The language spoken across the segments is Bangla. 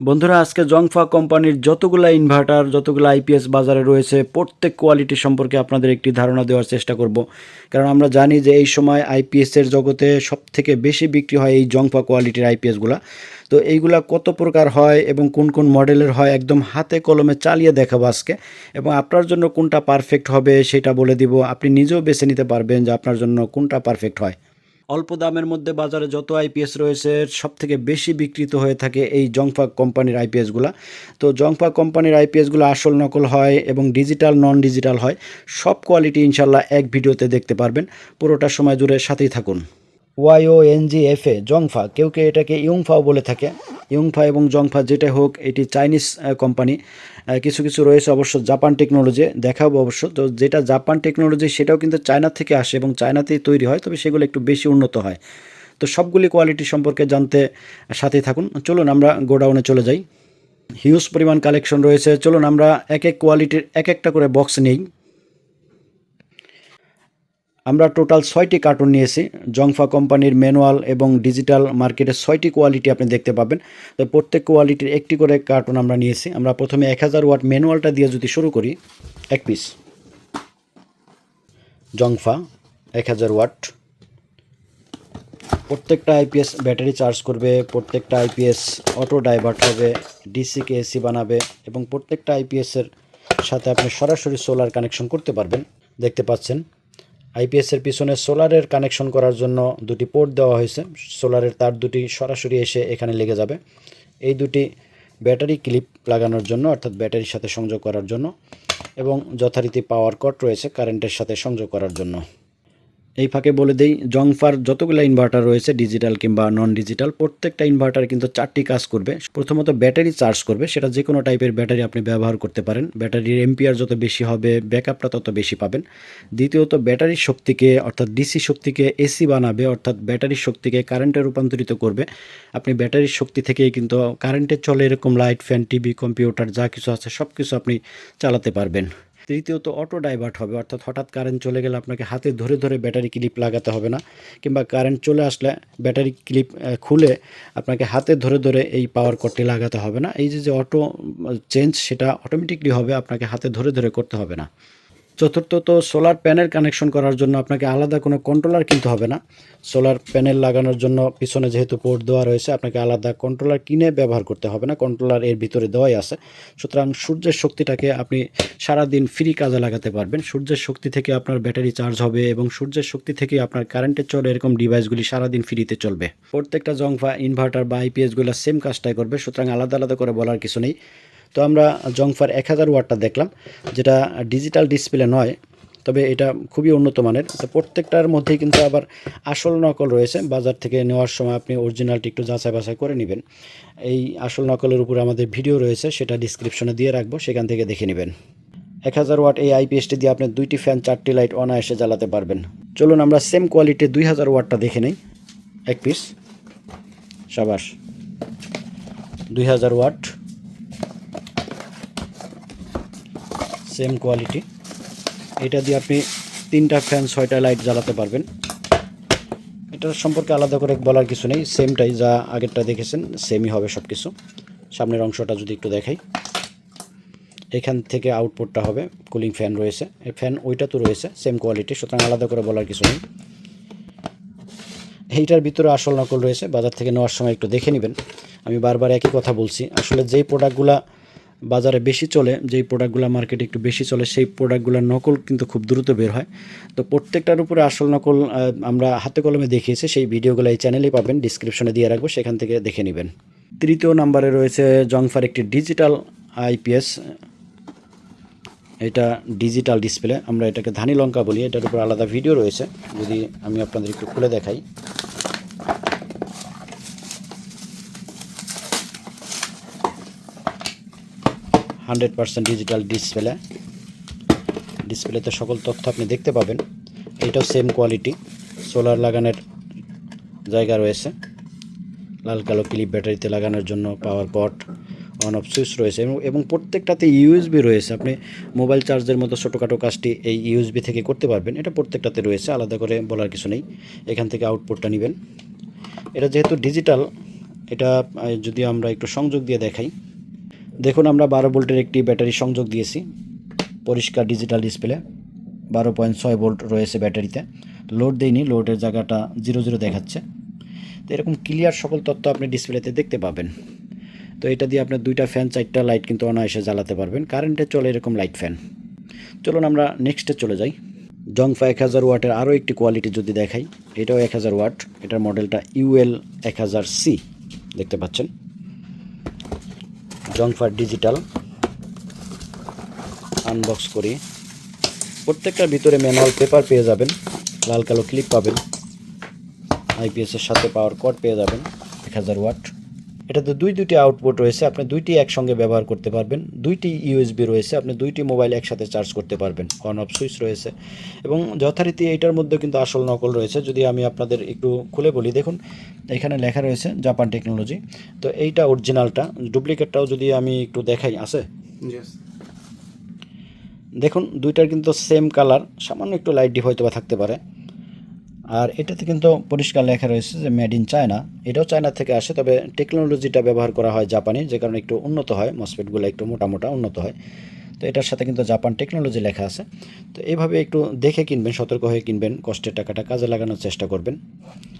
বন্ধুরা, আজকে জংফা কোম্পানির যতগুলো ইনভার্টার যতগুলো আইপিএস বাজারে রয়েছে, প্রত্যেক কোয়ালিটি সম্পর্কে আপনাদের একটি ধারণা দেওয়ার চেষ্টা করব। কারণ আমরা জানি যে এই সময় আইপিএসের জগতে সব থেকে বেশি বিক্রি হয় এই জংফা কোয়ালিটির আইপিএসগুলো তো এইগুলা কত প্রকার হয় এবং কোন কোন মডেলের হয় একদম হাতে কলমে চালিয়ে দেখাবো আজকে। এবং আপনার জন্য কোনটা পারফেক্ট হবে সেটা বলে দিব। আপনি নিজেও বেছে নিতে পারবেন যে আপনার জন্য কোনটা পারফেক্ট হয়। অল্প দামের মধ্যে বাজারে যত আইপিএস রয়েছে সব থেকে বেশি বিক্রিত হয়ে থাকে এই জংফা কোম্পানির আইপিএসগুলো তো জংফা কোম্পানির আইপিএসগুলো আসল নকল হয় এবং ডিজিটাল নন ডিজিটাল হয়। সব কোয়ালিটি ইনশাল্লাহ এক ভিডিওতে দেখতে পারবেন। পুরোটা সময় জুড়ে সাথেই থাকুন। ওয়াইও এনজি এফ জংফা কেউ কেউ এটাকে ইউংফাও বলে থাকে। ইউংফা এবং জংফা যেটা হোক, এটি চাইনিজ কোম্পানি কিছু কিছু রয়েছে অবশ্য জাপান টেকনোলজি দেখাবো অবশ্য। তো যেটা জাপান টেকনোলজি সেটাও কিন্তু চায়না থেকে আসে এবং চায়নাতেই তৈরি হয়, তবে সেগুলো একটু বেশি উন্নত হয়। তো সবগুলি কোয়ালিটি সম্পর্কে জানতে সাথে থাকুন। চলুন আমরা গোডাউনে চলে যাই। হিউজ পরিমাণ কালেকশন রয়েছে। চলুন আমরা এক এক কোয়ালিটির এক একটা করে বক্স নিই। আমরা টোটাল ছয়টি কার্টুন নিয়েছি। জংফা কোম্পানির ম্যানুয়াল এবং ডিজিটাল মার্কেটের ছয়টি কোয়ালিটি আপনি দেখতে পাবেন। তো প্রত্যেক কোয়ালিটির একটি করে কার্টুন আমরা নিয়েছি। আমরা প্রথমে এক হাজার ওয়াট ম্যানুয়ালটা দিয়ে যদি শুরু করি, এক পিস। জংফা, এক হাজার ওয়াট। প্রত্যেকটা আইপিএস ব্যাটারি চার্জ করবে, প্রত্যেকটা আইপিএস অটো ডাইভার্ট হবে, ডিসিকে এসি বানাবে এবং প্রত্যেকটা আইপিএসের সাথে আপনি সরাসরি সোলার কানেকশন করতে পারবেন। দেখতে পাচ্ছেন আইপিএসের পিছনে সোলারের কানেকশন করার জন্য দুটি পোর্ট দেওয়া হয়েছে। সোলারের তার দুটি সরাসরি এসে এখানে লেগে যাবে। এই দুটি ব্যাটারি ক্লিপ লাগানোর জন্য, অর্থাৎ ব্যাটারির সাথে সংযোগ করার জন্য এবং যথারীতি পাওয়ার কট রয়েছে কারেন্টের সাথে সংযোগ করার জন্য। এই ফাঁকে বলে দেই, জংফার যতগুলো ইনভার্টার রয়েছে ডিজিটাল কিংবা নন ডিজিটাল প্রত্যেকটা ইনভার্টার কিন্তু চারটি কাজ করবে। প্রথমত ব্যাটারি চার্জ করবে, সেটা যে কোনো টাইপের ব্যাটারি আপনি ব্যবহার করতে পারেন। ব্যাটারির এমপিআর যত বেশি হবে ব্যাকআপটা তত বেশি পাবেন। দ্বিতীয়ত ব্যাটারির শক্তিকে, অর্থাৎ ডিসি শক্তিকে এসি বানাবে, অর্থাৎ ব্যাটারির শক্তিকে কারেন্টে রূপান্তরিত করবে। আপনি ব্যাটারির শক্তি থেকেই কিন্তু কারেন্টে চলে এরকম লাইট ফ্যান টিভি কম্পিউটার যা কিছু আছে সব কিছু আপনি চালাতে পারবেন। তৃতীয়ত অটো ডাইভার্ট হবে, অর্থাৎ হঠাৎ কারেন্ট চলে গেলে আপনাকে হাতে ধরে ধরে ব্যাটারি ক্লিপ লাগাতে হবে না, কিংবা কারেন্ট চলে আসলে ব্যাটারি ক্লিপ খুলে আপনাকে হাতে ধরে ধরে এই পাওয়ার কটটি লাগাতে হবে না। এই যে যে অটো চেঞ্জ সেটা অটোমেটিকলি হবে, আপনাকে হাতে ধরে ধরে করতে হবে না। চতুর্থত সোলার প্যানেল কানেকশন করার জন্য আপনাকে আলাদা কোনো কন্ট্রোলার কিনতে হবে না। সোলার প্যানেল লাগানোর জন্য পিছনে যেহেতু পোর্ট দেওয়া রয়েছে, আপনাকে আলাদা কন্ট্রোলার কিনে ব্যবহার করতে হবে না। কন্ট্রোলার এর ভিতরে দেওয়াই আছে। সুতরাং সূর্যের শক্তিটাকে আপনি সারাদিন ফ্রি কাজে লাগাতে পারবেন। সূর্যের শক্তি থেকে আপনার ব্যাটারি চার্জ হবে এবং সূর্যের শক্তি থেকে আপনার কারেন্টের চলে এরকম ডিভাইসগুলি সারাদিন ফ্রিতে চলবে। প্রত্যেকটা জংফা ইনভার্টার বা আইপিএসগুলো সেম কাজটাই করবে। সুতরাং আলাদা আলাদা করে বলার কিছু নেই। তো আমরা জংফার এক হাজার ওয়াটটা দেখলাম, যেটা ডিজিটাল ডিসপ্লে নয়, তবে এটা খুবই উন্নত মানের। তো প্রত্যেকটার মধ্যেই কিন্তু আবার আসল নকল রয়েছে। বাজার থেকে নেওয়ার সময় আপনি অরিজিনালটি একটু যাচাই বাছাই করে নেবেন। এই আসল নকলের উপর আমাদের ভিডিও রয়েছে, সেটা ডিসক্রিপশনে দিয়ে রাখব, সেখান থেকে দেখে নেবেন। এক হাজার ওয়াট এই আইপিএসটি দিয়ে আপনি দুইটি ফ্যান, চারটি লাইট অনায়াসে জ্বালাতে পারবেন। চলুন আমরা সেম কোয়ালিটির দুই হাজার ওয়াটটা দেখে নেই। এক পিস। সাবাস। দুই হাজার ওয়াট। সেম কোয়ালিটি এটা দিয়ে আপনি তিনটা ফ্যান ছয়টা লাইট জ্বালাতে পারবেন। এটার সম্পর্কে আলাদা করে বলার কিছু নেই সেমটাই যা আগেরটা দেখেছেন সেমই হবে সব কিছু সামনের অংশটা যদি একটু দেখাই। এখান থেকে আউটপুটটা হবে কুলিং ফ্যান রয়েছে। এই ফ্যান ওইটা তো রয়েছে সেম কোয়ালিটি সুতরাং আলাদা করে বলার কিছু নেই। এইটার ভিতরে আসল নকল রয়েছে, বাজার থেকে নেওয়ার সময় একটু দেখে নেবেন। আমি বারবার একই কথা বলছি, আসলে যেই প্রোডাক্টগুলা বাজারে বেশি চলে, যেই প্রোডাক্টগুলো মার্কেটে একটু বেশি চলে, সেই প্রোডাক্টগুলোর নকল কিন্তু খুব দ্রুত বের হয়। তো প্রত্যেকটার উপরে আসল নকল আমরা হাতে কলমে দেখিয়েছি, সেই ভিডিওগুলো এই চ্যানেলেই পাবেন ডিসক্রিপশনে দিয়ে রাখব, সেখান থেকে দেখে নেবেন। তৃতীয় নাম্বারে রয়েছে জংফার একটি ডিজিটাল আইপিএস এটা ডিজিটাল ডিসপ্লে আমরা এটাকে ধানি লঙ্কা বলি, এটার উপর আলাদা ভিডিও রয়েছে। যদি আমি আপনাদের একটু খুলে দেখাই। হান্ড্রেড পার্সেন্ট ডিজিটাল ডিসপ্লে ডিসপ্লেতে সকল তথ্য আপনি দেখতে পাবেন। এটাও সেম কোয়ালিটি সোলার লাগানোর জায়গা রয়েছে। লাল কালো ক্লিপ ব্যাটারিতে লাগানোর জন্য power port on off switch রয়েছে এবং প্রত্যেকটাতে ইউএসবি রয়েছে। আপনি মোবাইল চার্জের মতো ছোটোখাটো কাজটি এই ইউএসবি থেকে করতে পারবেন। এটা প্রত্যেকটাতে রয়েছে, আলাদা করে বলার কিছু নেই। এখান থেকে আউটপুটটা নেবেন। এটা যেহেতু ডিজিটাল এটা যদি আমরা একটু সংযোগ দিয়ে দেখাই দেখুন আমরা বারো ভোল্টের একটি ব্যাটারি সংযোগ দিয়েছি, পরিষ্কার ডিজিটাল ডিসপ্লে বারো পয়েন্ট ছয় ভোল্ট রয়েছে ব্যাটারিতে। লোড দেয়নি লোডের জায়গাটা জিরো জিরো দেখাচ্ছে। তো এরকম ক্লিয়ার সকল তথ্য আপনি ডিসপ্লেতে দেখতে পাবেন। তো এটা দিয়ে আপনার দুইটা ফ্যান চারটা লাইট কিন্তু অনায়াসে জ্বালাতে পারবেন। কারেন্টে চলে এরকম লাইট ফ্যান চলুন আমরা নেক্সটে চলে যাই। জংফা এক হাজার ওয়াটের আরও একটি কোয়ালিটি যদি দেখাই, এটাও এক হাজার ওয়াট, এটার মডেলটা ইউএল এক হাজার সি দেখতে পাচ্ছেন। জংফার ডিজিটাল আনবক্স করি। প্রত্যেকটার ভিতরে ম্যানুয়াল পেপার পেয়ে যাবেন, লাল কালো ক্লিপ পাবেন। আইপিএসের সাথে পাওয়ার কোড পেয়ে যাবেন, এক হাজার ওয়াট এটাতে দুই দুইটি আউটপুট রয়েছে আপনি দুইটি একসঙ্গে ব্যবহার করতে পারবেন দুইটি ইউএসবি রয়েছে আপনি দুইটি মোবাইল একসাথে চার্জ করতে পারবেন অন অফ সুইচ রয়েছে। এবং যথারীতি এইটার মধ্যে কিন্তু আসল নকল রয়েছে যদি আমি আপনাদের একটু খুলে বলি দেখুন এখানে লেখা রয়েছে জাপান টেকনোলজি তো এইটা অরিজিনালটা ডুপ্লিকেটটাও যদি আমি একটু দেখাই আছে. দেখুন দুইটার কিন্তু সেম কালার সামান্য একটু লাইট ডিপ হয়তো বা থাকতে পারে। আর এটাতে কিন্তু পরিষ্কার লেখা রয়েছে যে মেড ইন চায়না। এটাও চায়না থেকে আসে, তবে টেকনোলজিটা ব্যবহার করা হয় জাপানি, যে কারণে একটু উন্নত হয়, মসফেটগুলো একটু মোটা মোটা উন্নত হয়। তো এটার সাথে কিন্তু জাপান টেকনোলজি লেখা আছে। তো এইভাবে একটু দেখে কিনবেন, সতর্ক হয়ে কিনবেন, কষ্টের টাকাটা কাজে লাগানোর চেষ্টা করবেন।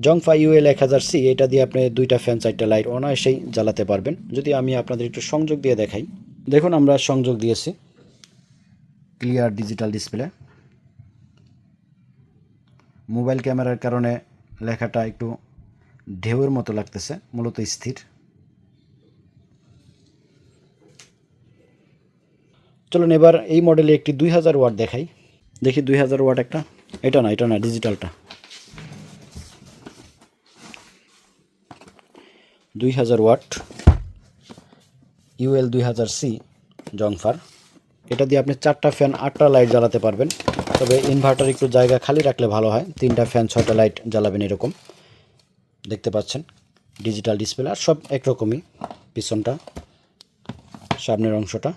জংফা ইউএল এক হাজার সি এটা দিয়ে আপনি দুইটা ফ্যান, চারটা লাইট অনায়াসেই জ্বালাতে পারবেন। যদি আমি আপনাদের একটু সংযোগ দিয়ে দেখাই। দেখুন, আমরা সংযোগ দিয়েছি। Clear digital display. মোবাইল ক্যামেরার কারণে লেখাটা একটু ঢেউয়ের মতো লাগতেছে, মূলত স্থির। চলুন এবার এই মডেলে একটি দুই হাজার ওয়াট দেখাই। দেখি দুই হাজার ওয়াট একটা, এটা না এটা না ডিজিটালটা দুই হাজার ওয়াট ইউএল দুই হাজার সি জংফার। এটা দিয়ে আপনি চারটা ফ্যান আটটা লাইট জ্বালাতে পারবেন। তবে ইনভার্টার একটু জায়গা খালি রাখলে ভালো হয়। তিনটা ফ্যান ছয়টা লাইট জ্বালাবেন এরকম। দেখতে পাচ্ছেন ডিজিটাল ডিসপ্লে আর সব একরকমই পিছনটা, সামনের অংশটা।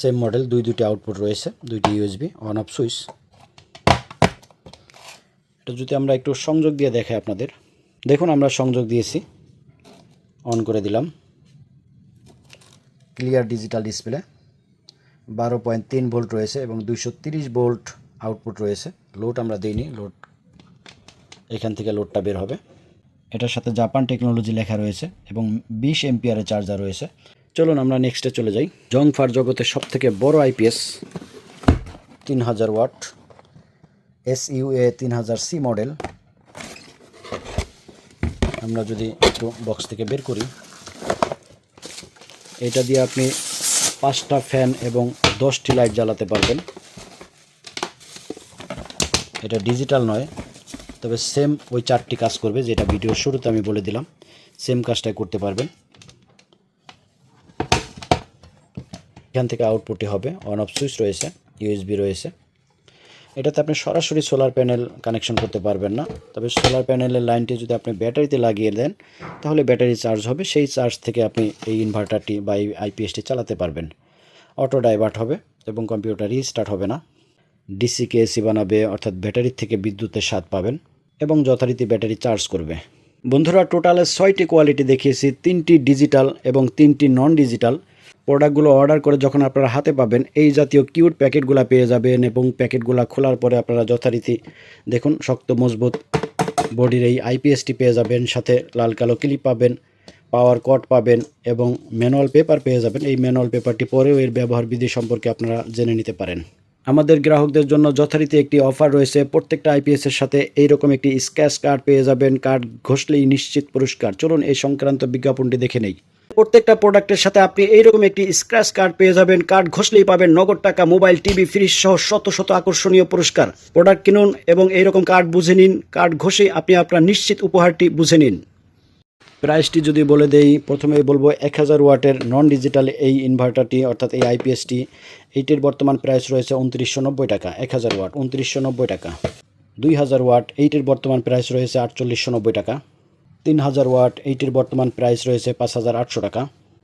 সেম মডেল দুই দুটি আউটপুট রয়েছে, দুইটি ইউএসবি অন অফ সুইচ এটা যদি আমরা একটু সংযোগ দিয়ে দেখাই আপনাদের। দেখুন, আমরা সংযোগ দিয়েছি অন করে দিলাম। ক্লিয়ার ডিজিটাল ডিসপ্লে বারো পয়েন্ট তিন ভোল্ট রয়েছে এবং দুইশো তিরিশ ভোল্ট আউটপুট রয়েছে। লোড আমরা দিইনি, লোড এখান থেকে লোডটা বের হবে। এটার সাথে জাপান টেকনোলজি লেখা রয়েছে এবং বিশ এমপিআরের চার্জার রয়েছে। চলুন আমরা নেক্সটে চলে যাই। জংফার জগতের সব থেকে বড় আইপিএস তিন হাজার ওয়াট, এস ইউএ তিন হাজার সি মডেল। আমরা যদি একটু বক্স থেকে বের করি, এটা দিয়ে আপনি পাঁচটা ফ্যান এবং দশটি লাইট জ্বালাতে পারবেন। এটা ডিজিটাল নয়, তবে সেম ওই চারটি কাজ করবে যেটা ভিডিওর শুরুতে আমি বলে দিলাম। সেম কাজটাই করতে পারবেন। এখান থেকে আউটপুটে হবে, অন অফ সুইচ রয়েছে, ইউএসবি রয়েছে। এটাতে আপনি সরাসরি সোলার প্যানেল কানেকশন করতে পারবেন না। তবে সোলার প্যানেলের লাইনটি যদি আপনি ব্যাটারিতে লাগিয়ে দেন, তাহলে ব্যাটারি চার্জ হবে। সেই চার্জ থেকে আপনি এই ইনভার্টারটি বা এই আইপিএসটি চালাতে পারবেন। অটো ডাইভার্ট হবে এবং কম্পিউটার রিস্টার্ট হবে না। ডিসিকে এসি বানাবে, অর্থাৎ ব্যাটারির থেকে বিদ্যুতের স্বাদ পাবেন এবং যথারীতি ব্যাটারি চার্জ করবে। বন্ধুরা টোটালে ছয়টি কোয়ালিটি দেখিয়েছি, তিনটি ডিজিটাল এবং তিনটি নন ডিজিটাল প্রোডাক্টগুলো অর্ডার করে যখন আপনারা হাতে পাবেন, এই জাতীয় কিউট প্যাকেটগুলো পেয়ে যাবেন এবং প্যাকেটগুলো খোলার পরে আপনারা যথারীতি দেখুন, শক্ত, মজবুত বডির এই আইপিএসটি পেয়ে যাবেন, সাথে লাল, কালো ক্লিপ পাবেন, পাওয়ার কট পাবেন এবং ম্যানুয়াল পেপার পেয়ে যাবেন। এই ম্যানুয়াল পেপারটি পরেও এর ব্যবহার বিধি সম্পর্কে আপনারা জেনে নিতে পারেন। আমাদের গ্রাহকদের জন্য যথারীতি একটি অফার রয়েছে। প্রত্যেকটা আইপিএস এর সাথে এইরকম একটি স্ক্যাচ কার্ড পেয়ে যাবেন। কার্ড ঘষলেই নিশ্চিত পুরস্কার। চলুন এই সংক্রান্ত বিজ্ঞাপনটি দেখে নেই। প্রত্যেকটা প্রোডাক্টের সাথে আপনি এইরকম একটি স্ক্র্যাচ কার্ড পেয়ে যাবেন। কার্ড ঘষলেই পাবেন নগদ টাকা মোবাইল টিভি ফ্রিজ সহ শত শত আকর্ষণীয় পুরস্কার। প্রোডাক্ট কিনুন এবং এইরকম কার্ড বুঝে নিন। কার্ড ঘষে আপনি আপনার নিশ্চিত উপহারটি বুঝে নিন। প্রাইসটি যদি বলে দেই প্রথমেই বলব এক হাজার ওয়াটের নন ডিজিটাল এই ইনভার্টারটি অর্থাৎ এই আইপিএসটি এইটির বর্তমান প্রাইস রয়েছে উনত্রিশশো নব্বই টাকা, এক হাজার ওয়াট, উনত্রিশশো নব্বই টাকা। দুই হাজার ওয়াট, এইটির বর্তমান প্রাইস রয়েছে আটচল্লিশশো নব্বই টাকা। তিন হাজার ওয়াট, এইটির বর্তমান প্রাইস রয়েছে পাঁচ হাজার আটশো টাকা।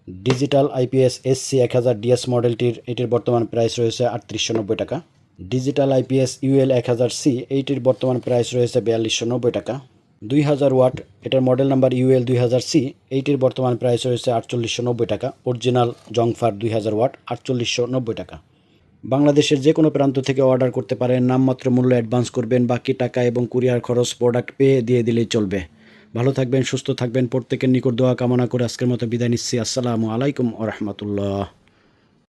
ডিজিটাল আইপিএস এসসি এক হাজার ডিএস মডেলটির এটির বর্তমান প্রাইস রয়েছে আটত্রিশশো নব্বই টাকা। ডিজিটাল আইপিএস ইউএল এক হাজার সি, এইটির বর্তমান প্রাইস রয়েছে বিয়াল্লিশশো নব্বই টাকা। দুই হাজার ওয়াট, এটার মডেল নাম্বার ইউএল দুই হাজার সি, এইটির বর্তমান প্রাইস রয়েছে আটচল্লিশশো নব্বই টাকা। অরিজিনাল জংফার দুই হাজার ওয়াট, আটচল্লিশশো নব্বই টাকা। বাংলাদেশের যে কোনো প্রান্ত থেকে অর্ডার করতে পারেন, নামমাত্র মূল্য অ্যাডভান্স করবেন, বাকি টাকা এবং কুরিয়ার খরচ প্রোডাক্ট পেয়ে দিয়ে দিলেই চলবে। ভালো থাকবেন, সুস্থ থাকবেন। প্রত্যেকের নিকট দোয়া কামনা করে আজকের মতো বিদায় নিচ্ছি। আসসালামু আলাইকুম ও রহমতুল্লাহ।